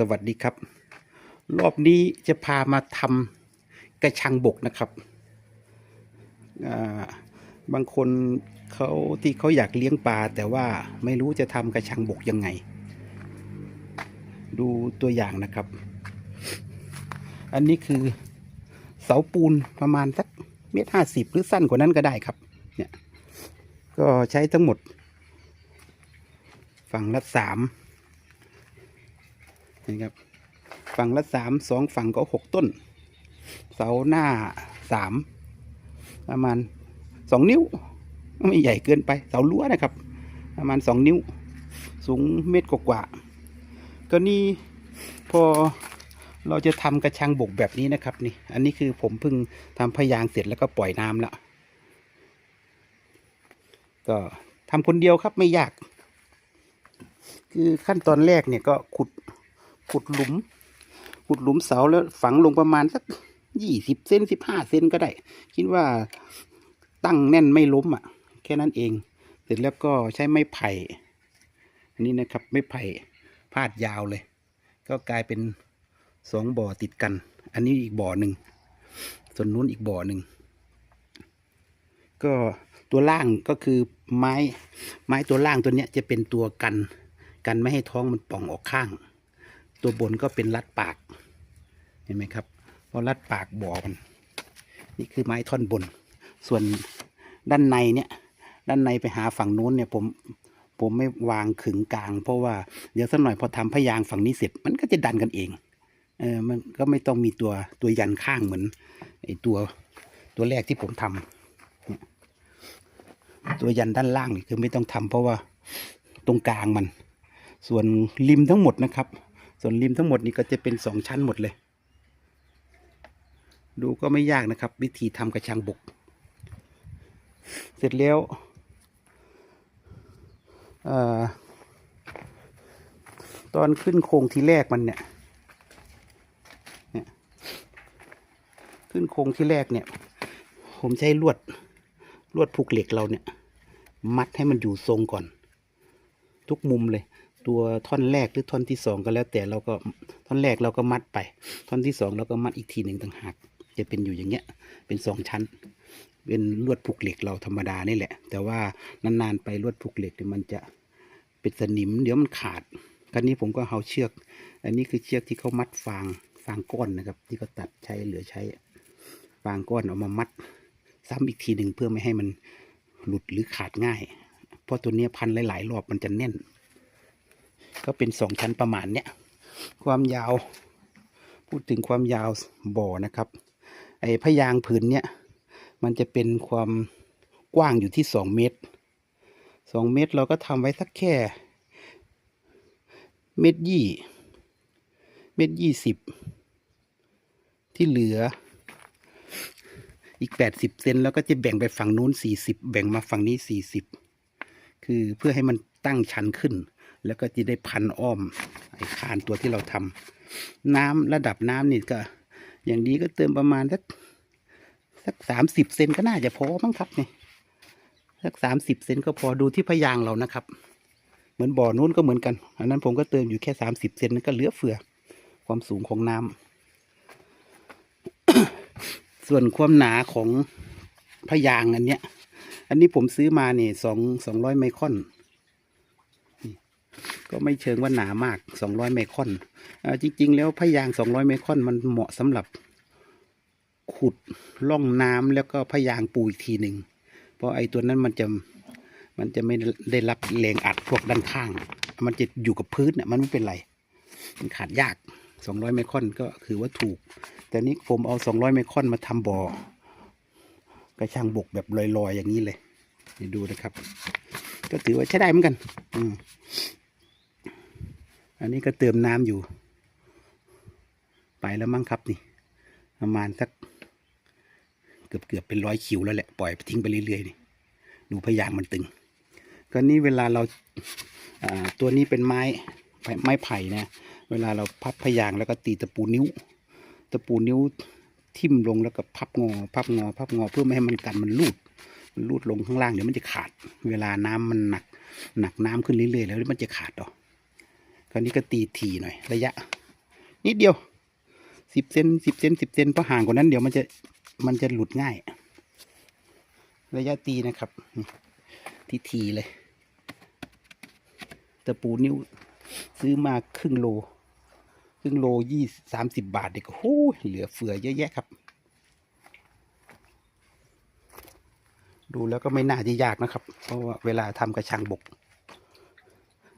สวัสดีครับ รอบนี้จะพามาทำกระชังบกนะครับ บางคนเขาที่เขาอยากเลี้ยงปลาแต่ว่าไม่รู้จะทำกระชังบกยังไง ดูตัวอย่างนะครับ อันนี้คือเสาปูนประมาณสักเมตรห้าสิบหรือสั้นกว่านั้นก็ได้ครับ เนี่ย ก็ใช้ทั้งหมด ฝั่งละสาม นะครับ ฝั่งละสามสองฝั่งก็หกต้น เสาหน้าสามประมาณสองนิ้ว ไม่ใหญ่เกินไปเสารั้วนะครับ ประมาณสองนิ้ว สูงเมตรกว่าก็นี่พอเราจะทำกระชังบกแบบนี้นะครับนี่ อันนี้คือผมเพิ่งทำพยางเสร็จแล้วก็ปล่อยน้ำแล้ว ก็ทำคนเดียวครับไม่ยาก คือขั้นตอนแรกเนี่ยก็ขุด ขุดหลุม ขุดหลุมเสาแล้วฝังลงประมาณสักยี่สิบเซนสิบห้าเซนก็ได้ คิดว่าตั้งแน่นไม่ล้มอะ แค่นั้นเอง เสร็จแล้วก็ใช้ไม้ไผ่ อันนี้นะครับไม้ไผ่พาดยาวเลย ก็กลายเป็นสองบ่อติดกัน อันนี้อีกบ่อหนึ่ง ส่วนนู้นอีกบ่อหนึ่ง ก็ตัวล่างก็คือไม้ไม้ตัวล่างตัวเนี้ยจะเป็นตัวกัน กันไม่ให้ท้องมันป่องออกข้าง ตัวบนก็เป็นรัดปาก เห็นไหมครับเพราะรัดปากบ่อมัน นี่คือไม้ท่อนบน ส่วนด้านในเนี่ยด้านในไปหาฝั่งนู้นเนี่ยผมผมไม่วางขึงกลาง เพราะว่าเดี๋ยวสักหน่อยพอทำพยางฝั่งนี้เสร็จ มันก็จะดันกันเองเออมันก็ไม่ต้องมีตัวตัวยันข้างเหมือนไอตัวตัวแรกที่ผมทำเนี่ยตัวยันด้านล่างนี่คือไม่ต้องทำเพราะว่าตรงกลางมัน ส่วนริมทั้งหมดนะครับ ส่วนริมทั้งหมดนี่ก็จะเป็นสองชั้นหมดเลย ดูก็ไม่ยากนะครับ วิธีทำกระชังบก เสร็จแล้วเอ่อตอนขึ้นโครงทีแรกมันเนี่ยเนี่ยขึ้นโครงที่แรกเนี่ย ผมใช้ลวดลวดผูกเหล็กเราเนี่ย มัดให้มันอยู่ทรงก่อน ทุกมุมเลย ตัวท่อนแรกหรือท่อนที่สองก็แล้วแต่เราก็ท่อนแรกเราก็มัดไป ท่อนที่สองเราก็มัดอีกทีหนึ่งต่างหาก จะเป็นอยู่อย่างเงี้ยเป็นสองชั้น เป็นลวดผูกเหล็กเราธรรมดานี่แหละ แต่ว่านานๆไปลวดผูกเหล็กเนี่ยมันจะเป็นสนิมเดี๋ยวมันขาดคราวนี้ผมก็เอาเชือก อันนี้คือเชือกที่เขามัดฟางฟางก้อนนะครับ ที่เขาตัดใช้เหลือใช้ฟางก้อนเอามามัด ซ้ำอีกทีหนึ่งเพื่อไม่ให้มันหลุดหรือขาดง่าย เพราะตัวเนี้ยพันหลายๆรอบมันจะแน่น ก็เป็นสองชั้นประมาณเนี้ยความยาว พูดถึงความยาวบ่อนะครับ ไอ้พยางผืนเนี้ยมันจะเป็นความกว้างอยู่ที่สองเมตรสองเมตรเราก็ทำไว้สักแค่ เมตรยี่เมตรยี่สิบที่เหลืออีกแปดสิบเซนแล้วก็จะแบ่งไปฝั่งนู้นสี่สิบแบ่งมาฝั่งนี้สี่สิบคือเพื่อให้มันตั้งชันขึ้น แล้วก็จะได้พันอ้อมไอ้คานตัวที่เราทำน้ำระดับน้ำนี่ก็ อย่างดีก็เติมประมาณสักสักสามสิบเซนก็น่าจะพอมั้งครับเนี่ยสักสามสิบเซนก็พอดูที่พยางเรานะครับ เหมือนบ่อนู้นก็เหมือนกัน อันนั้นผมก็เติมอยู่แค่สามสิบเซนนั่นก็เหลือเฟือ ความสูงของน้ำส่วนความหนาของพยางอันเนี้ย อันนี้ผมซื้อมาเนี่ยสองสองร้อยไมครอน ก็ไม่เชิงว่าหนามากสองร้อยไมครอนอจริง ๆ แล้วพยางสองร้อยไมครอนมันเหมาะสำหรับขุดล่องน้ำแล้วก็พยางปูอีกทีหนึ่งเพราะไอ้ตัวนั้นมันจะมันจะไม่ได้รับแรงอัดพวกด้านข้าง มันจะอยู่กับพื้นเนี่ยมันไม่เป็นไร มันขาดยากสองร้อยไมครอนก็คือว่าถูก แต่นี้ผมเอาสองร้อยไมครอนมาทำบ่อกระชังบกแบบลอยๆอย่างนี้เลยดูนะครับ ก็ถือว่าใช้ได้เหมือนกัน อืม อันนี้ก็เติมน้ำอยู่ ไปแล้วมั้งครับนี่ ประมาณสักเกือบเกือบเป็นร้อยคิวแล้วแหละ ปล่อยทิ้งไปเรื่อยๆนี่ ดูพยางมันตึง ก็นี่เวลาเราตัวนี้เป็นไม้ไม้ไผ่นะ เวลาเราพับพยางแล้วก็ตีตะปูนิ้ว ตะปูนิ้วทิ่มลงแล้วก็พับงอ พับงอ พับงอเพื่อไม่ให้มันกันมันลูดมันลูดลงข้างล่างเดี๋ยวมันจะขาด เวลาน้ำมันหนัก หนักน้ำขึ้นเรื่อยๆแล้วมันจะขาดออก ราวนี้ก็ตีทีหน่อย ระยะ นิดเดียวสิบเซนสิบเซนสิบเซนเพราะห่างกว่านั้นเดี๋ยวมันจะมันจะหลุดง่าย ระยะตีนะครับทีทีเลยตะปูนิ้วซื้อมาครึ่งโล ครึ่งโลยี่สามสิบบาทเด็กโอ้เหลือเฟือเยอะแยะครับ ดูแล้วก็ไม่น่าจะยากนะครับ เพราะว่าเวลาทำกระชังบก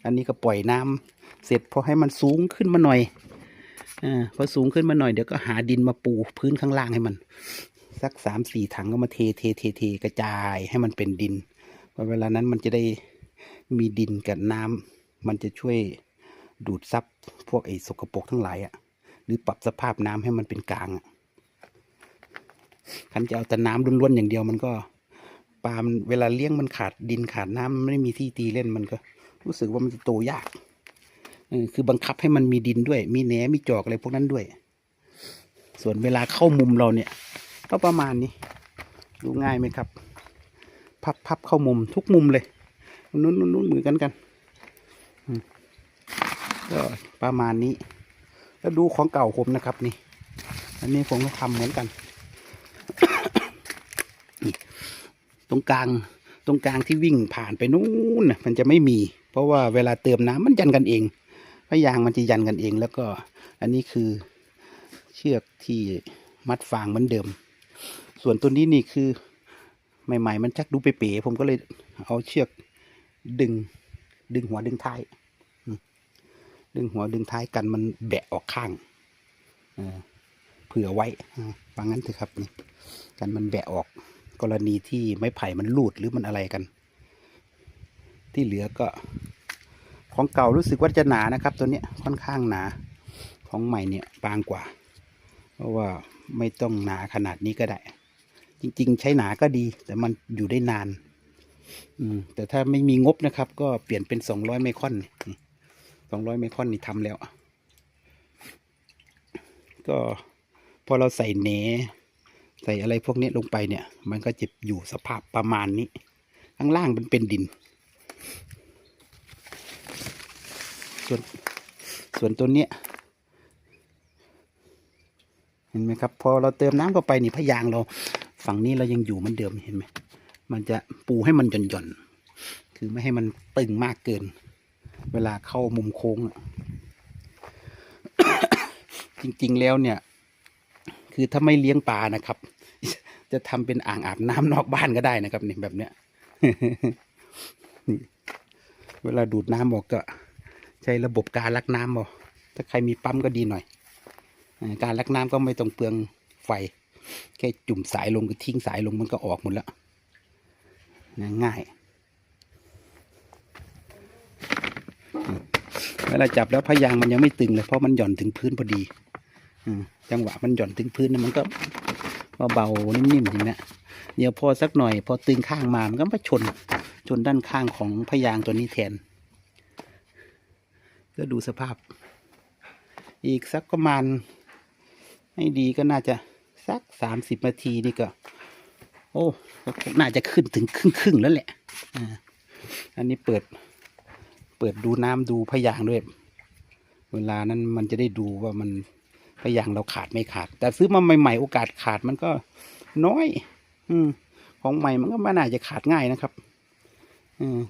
อันนี้ก็ปล่อยน้ำเสร็จพอให้มันสูงขึ้นมาหน่อยอาพอสูงขึ้นมาหน่อยเดี๋ยวก็หาดินมาปูพื้นข้างล่างให้มัน สักสามสี่ถังก็มาเทเทเทเทกระจายให้มันเป็นดินพอเวลานั้นมันจะได้มีดินกับน้ำมันจะช่วยดูดซับพวกไอ้สกปรกทั้งหลายอะ่ะ หรือปรับสภาพน้ำให้มันเป็นกลางอะ่ะคันจะเอาแต่น้ำล้วนๆอย่างเดียวมันก็ปลาเวลาเลี้ยงมันขาดดินขาดน้ำมันไม่ได้มีที่ตีเล่นมันก็ รู้สึกว่ามันจะโตยากเออคือบังคับให้มันมีดินด้วย มีแหนมีจอกอะไรพวกนั้นด้วย ส่วนเวลาเข้ามุมเราเนี่ย ก็ประมาณนี้ ดูง่ายไหมครับ พับพับเข้ามุมทุกมุมเลยนู้นนู้นนู้นเหมือนกันกันอืมก็ประมาณนี้ แล้วดูของเก่าผมนะครับนี่ อันนี้ผมก็ทำเหมือนกัน ตรงกลาง ตรงกลางที่วิ่งผ่านไปนู้นนะมันจะไม่มี เพราะว่าเวลาเติมน้ำมันยันกันเองพยางมันจะยันกันเอง แล้วก็อันนี้คือเชือกที่มัดฟางเหมือนเดิม ส่วนตัวนี้นี่คือใหม่ ๆ มันชักดูเป๋ๆผมก็เลยเอาเชือกดึง ดึงหัวดึงท้าย ดึงหัวดึงท้ายกันมันแบะออกข้างเผื่อไว้อ่าฟังงั้นเถอะครับนี่กันมันแบะออกกรณีที่ไม้ไผ่มันลูดหรือมันอะไรกัน ที่เหลือก็ ของเก่ารู้สึกว่าจะหนานะครับ ตัวเนี้ยค่อนข้างหนาของใหม่เนี่ยบางกว่า เพราะว่าไม่ต้องหนาขนาดนี้ก็ได้ จริง ๆ ใช้หนาก็ดี แต่มันอยู่ได้นาน อืมแต่ถ้าไม่มีงบนะครับ ก็เปลี่ยนเป็นสองร้อยไมครอนสองร้อยไมครอนนี่ทำแล้ว ก็พอเราใส่เนใส่อะไรพวกนี้ลงไปเนี่ย มันก็จะอยู่สภาพประมาณนี้ ข้างล่างมันเป็นดิน ส่วนส่วนตัวเนี้ยเห็นไหมครับ พอเราเติมน้ำเข้าไปนี่พะยางเราฝั่งนี้เรายังอยู่เหมือนเดิมเห็นไหมมันจะปูให้มันหย่อนหย่อนๆคือไม่ให้มันตึงมากเกิน เวลาเข้ามุมโค้งจริงๆแล้วเนี่ย คือถ้าไม่เลี้ยงปลานะครับ จะทำเป็นอ่างอาบน้ำนอกบ้านก็ได้นะครับนี่แบบเนี้ย เวลาดูดน้ำออกก็ใช้ระบบการลักน้ำเอาถ้าใครมีปั๊มก็ดีหน่อย การลักน้ำก็ไม่ต้องเปลืองไฟ แค่จุ่มสายลงก็ทิ้งสายลงมันก็ออกหมดแล้วนะง่าย เวลาจับแล้วพยางมันยังไม่ตึงเลยเพราะมันหย่อนถึงพื้นพอดีอจังหวะมันหย่อนถึงพื้นนะมันก็เบาๆนิ่มๆจริงนะเดี๋ยวพอสักหน่อย พอตึงข้างมามันก็มาชน ชนด้านข้างของพยางตัวนี้แทน ก็ดูสภาพ อีกสักประมาณให้ดีก็น่าจะสักสามสิบนาทีนี่ก็ โอ้ น่าจะขึ้นถึงครึ่งครึ่งๆแล้วแหละอ่าอันนี้เปิด เปิดดูน้ำดูพยางด้วย เวลานั้นมันจะได้ดูว่ามันพยางเราขาดไม่ขาด แต่ซื้อมาใหม่ๆโอกาสขาดมันก็น้อย อืมของใหม่มันก็ไม่น่าจะขาดง่ายนะครับ อืม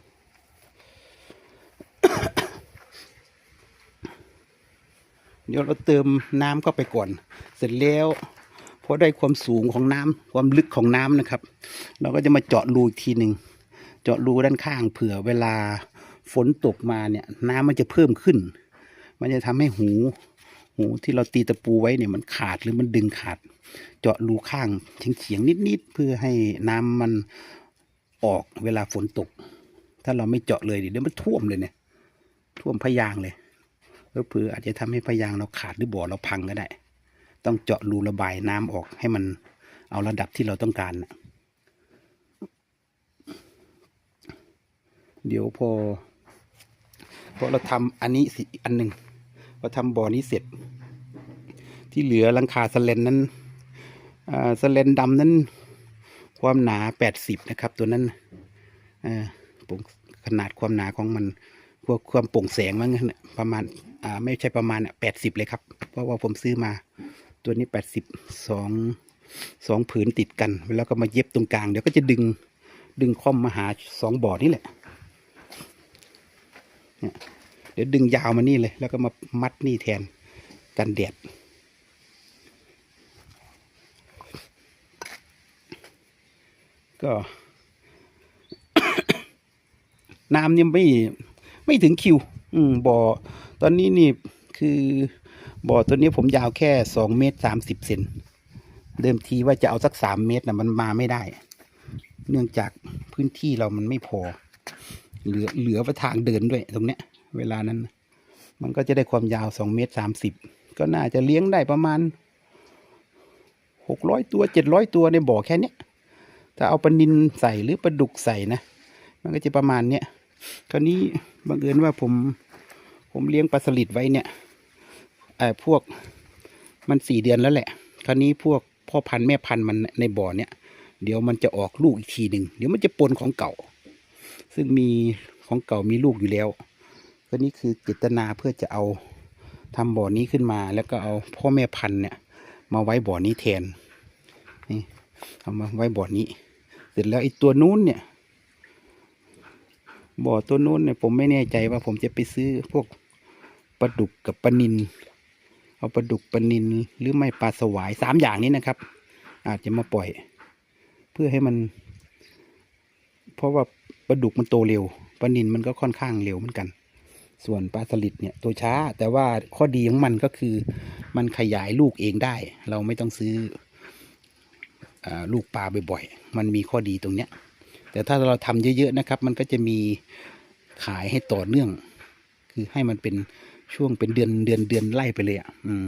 เดี๋ยวเราเติมน้ำเข้าไปก่อน เสร็จแล้วพอได้ความสูงของน้ำความลึกของน้ำนะครับ เราก็จะมาเจาะรูอีกทีหนึ่งเจาะรูด้านข้างเผื่อเวลาฝนตกมาเนี่ย น้ำมันจะเพิ่มขึ้น มันจะทำให้หู หูที่เราตีตะปูไว้เนี่ยมันขาดหรือมันดึงขาด เจาะรูข้างเฉียงๆนิดๆเพื่อให้น้ำมันออกเวลาฝนตก ถ้าเราไม่เจาะเลยเดี๋ยวมันท่วมเลยเนี่ย ท่วมพะยางเลยเผื่อๆอาจจะทำให้พยางเราขาดหรือบ่อเราพังก็ได้ ต้องเจาะรูระบายน้ำออกให้มันเอาระดับที่เราต้องการนะเดี๋ยวพอพอเราทำอันนี้สิอันหนึ่งพอทำบ่อนี้เสร็จ ที่เหลือลังคาสแลนนั้นสแลนดำนั้น ความหนาแปดสิบนะครับ ตัวนั้นอ่า ผมขนาดความหนาของมันพวกความโปร่งแสงมั้งนน่ะประมาณอ่าไม่ใช่ประมาณแปดสิบเลยครับ เพราะว่าผมซื้อมา ตัวนี้แปดสิบสองสองผืนติดกัน แล้วก็มาเย็บตรงกลาง เดี๋ยวก็จะดึงดึงค่อมมาหาสองบ่อนี่แหละเนี่ยเดี๋ยวดึงยาวมานี่เลย แล้วก็มามัดนี่แทนกันแดดก็ น้ำเนี่ยไม่ไม่ถึงคิว อืมบ่อ ตอนนี้นี่คือบ่อตัวนี้ผมยาวแค่สองเมตรสามสิบเซนเดิมทีว่าจะเอาสักสามเมตรนะมันมาไม่ได้ เนื่องจากพื้นที่เรามันไม่พอ เหลือเหลือไปทางเดินด้วยตรงเนี้ย เวลานั้น มันก็จะได้ความยาวสองเมตรสามสิบก็น่าจะเลี้ยงได้ประมาณหกร้อยตัวเจ็ดร้อยตัวในบ่อแค่เนี้ยถ้าเอาปลานินใส่หรือปลาดุกใส่นะ มันก็จะประมาณเนี้ย คราวนี้บังเอิญว่าผมผมเลี้ยงปลาสลิดไว้เนี่ยไอ้พวกมันสี่เดือนแล้วแหละ คราวนี้พวกพ่อพันธุ์แม่พันธุ์มันในบ่อเนี่ยเดี๋ยวมันจะออกลูกอีกทีหนึ่งเดี๋ยวมันจะปนของเก่า ซึ่งมีของเก่ามีลูกอยู่แล้วก็นี่คือเจตนาเพื่อจะเอาทำบ่อนี้ขึ้นมา แล้วก็เอาพ่อแม่พันธุ์เนี่ย มาไว้บ่อนี้แทนนี่เอามาไว้บ่อนี้ เสร็จแล้วไอ้ตัวนู้นเนี่ย บ่อตัวนู้นเนี่ยผมไม่แน่ใจว่าผมจะไปซื้อพวกปลาดุกกับปลานินเอาปลาดุกปลานินหรือไม่ปลาสวายสามอย่างนี้นะครับ อาจจะมาปล่อย เพื่อให้มัน เพราะว่าปลาดุกมันโตเร็วปลานินมันก็ค่อนข้างเร็วเหมือนกัน ส่วนปลาสลิดเนี่ยตัวช้า แต่ว่าข้อดีของมันก็คือ มันขยายลูกเองได้ เราไม่ต้องซื้ออลูกปลาบ่อยๆ มันมีข้อดีตรงเนี้ย แต่ถ้าเราทำเยอะๆนะครับ มันก็จะมีขายให้ต่อเนื่อง คือให้มันเป็นช่วงเป็นเดือนเดือนเดือนไล่ไปเลยอะอืม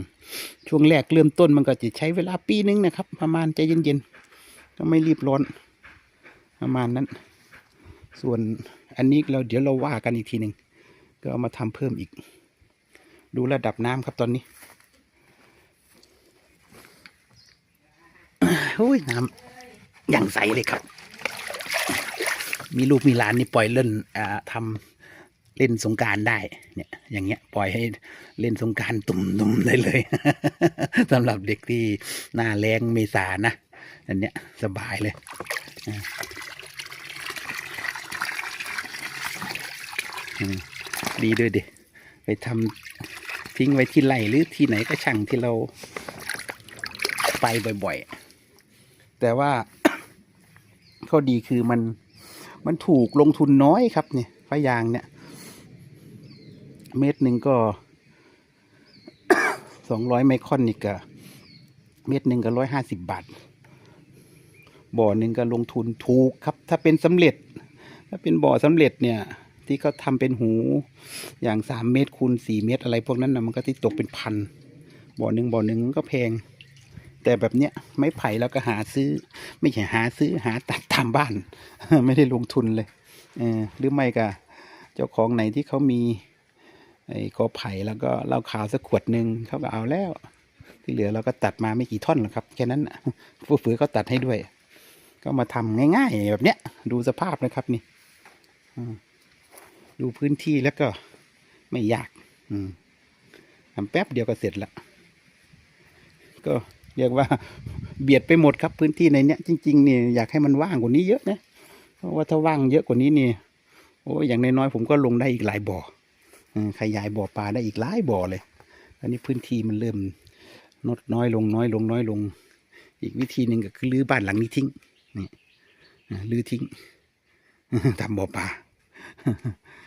ช่วงแรกเริ่มต้นมันก็จะใช้เวลาปีนึงนะครับ ประมาณใจเย็นๆก็ไม่รีบร้อน ประมาณนั้น ส่วนอันนี้เราเดี๋ยวเราว่ากันอีกทีหนึ่งก็เอามาทำเพิ่มอีก ดูระดับน้ำครับตอนนี้โอ้ยน้ำอย่างใสเลยครับ มีลูกมีหลานนี่ปล่อยเล่นอ่าทำเล่นสงการได้ เนี่ย อย่างเงี้ยปล่อยให้เล่นสงการตุ่มๆได้เลยสำหรับเด็กที่หน้าแรงเมษานะอันเนี้ยสบายเลยอ่าดีด้วยดิไปทำทิ้งไว้ที่ไร่หรือที่ไหนก็ช่างที่เราไปบ่อย ๆ แต่ว่าข้อดีคือมัน มันถูกลงทุนน้อยครับเนี่ยพะยางเนี่ย เม็ดหนึ่งก็สองร้อยไมครอนนี่ก็เม็ดหนึ่งก็ร้อยห้าสิบบาท บ่อหนึ่งก็ลงทุนถูกครับ ถ้าเป็นสำเร็จ ถ้าเป็นบ่อสำเร็จเนี่ย ที่เขาทำเป็นหูอย่างสามเมตรคูณสี่เมตรอะไรพวกนั้นนะมันก็ที่ตกเป็นพันบ่อหนึ่งบ่อหนึ่งก็แพง แต่แบบเนี้ยไม้ไผ่แล้วก็หาซื้อ ไม่ใช่หาซื้อหาตัดตามบ้าน ไม่ได้ลงทุนเลยเออหรือไม่ก็เจ้าของไหนที่เขามีไอ้กอไผ่แล้วก็เหล้าขาวสักขวดหนึ่งเขาก็เอาแล้ว ที่เหลือเราก็ตัดมาไม่กี่ท่อนหรอกครับแค่นั้นนะผู้ฝือก็ตัดให้ด้วย ก็มาทำง่าย ๆ แบบเนี้ย ดูสภาพนะครับนี่อดูพื้นที่แล้วก็ไม่ยากอืมทำแป๊บเดียวก็เสร็จละก็ เรียกว่าเบียดไปหมดครับพื้นที่ในเนี้ยจริงๆเนี่ยอยากให้มันว่างกว่านี้เยอะนะเพราะว่าถ้าว่างเยอะกว่านี้นี่โอ้ยอย่างน้อยๆผมก็ลงได้อีกหลายบ่อขยายบ่อปลาได้อีกหลายบ่อเลยอันนี้พื้นที่มันเริ่มลดน้อยลงน้อยลงน้อยลง อีกวิธีหนึ่งก็คือรื้อบ้านหลังนี้ทิ้งนี่รื้อทิ้งทำบ่อปลา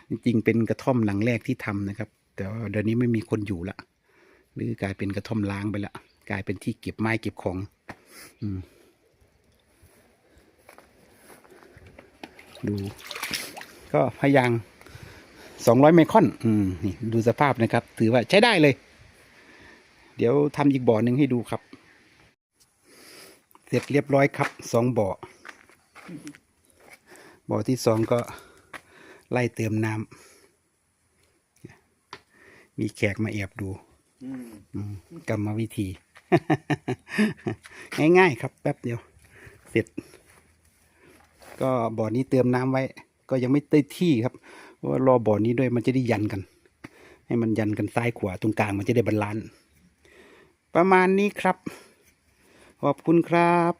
จริงๆเป็นกระท่อมหลังแรกที่ทำนะครับ แต่เดี๋ยวนี้ไม่มีคนอยู่ละหรือกลายเป็นกระท่อมล้างไปละ กลายเป็นที่เก็บไม้เก็บของอืมดู ก็พยางสองร้อยไมครอนอืมนี่ดูสภาพนะครับ ถือว่าใช้ได้เลย เดี๋ยวทำอีกบ่อหนึ่งให้ดูครับ เสร็จเรียบร้อยครับสองบ่อ บ่อที่สองก็ไล่เติมน้ำมีแขกมาแอบดูอืมกรรมวิธี ง่ายๆครับแป๊บเดียว เสร็จ ก็บ่อนี้เติมน้ำไว้ ก็ยังไม่เต้ที่ครับว่ารอบ่อนี้ด้วยมันจะได้ยันกัน ให้มันยันกันซ้ายขวาตรงกลางมันจะได้บาลานซ์ประมาณนี้ครับ ขอบคุณครับ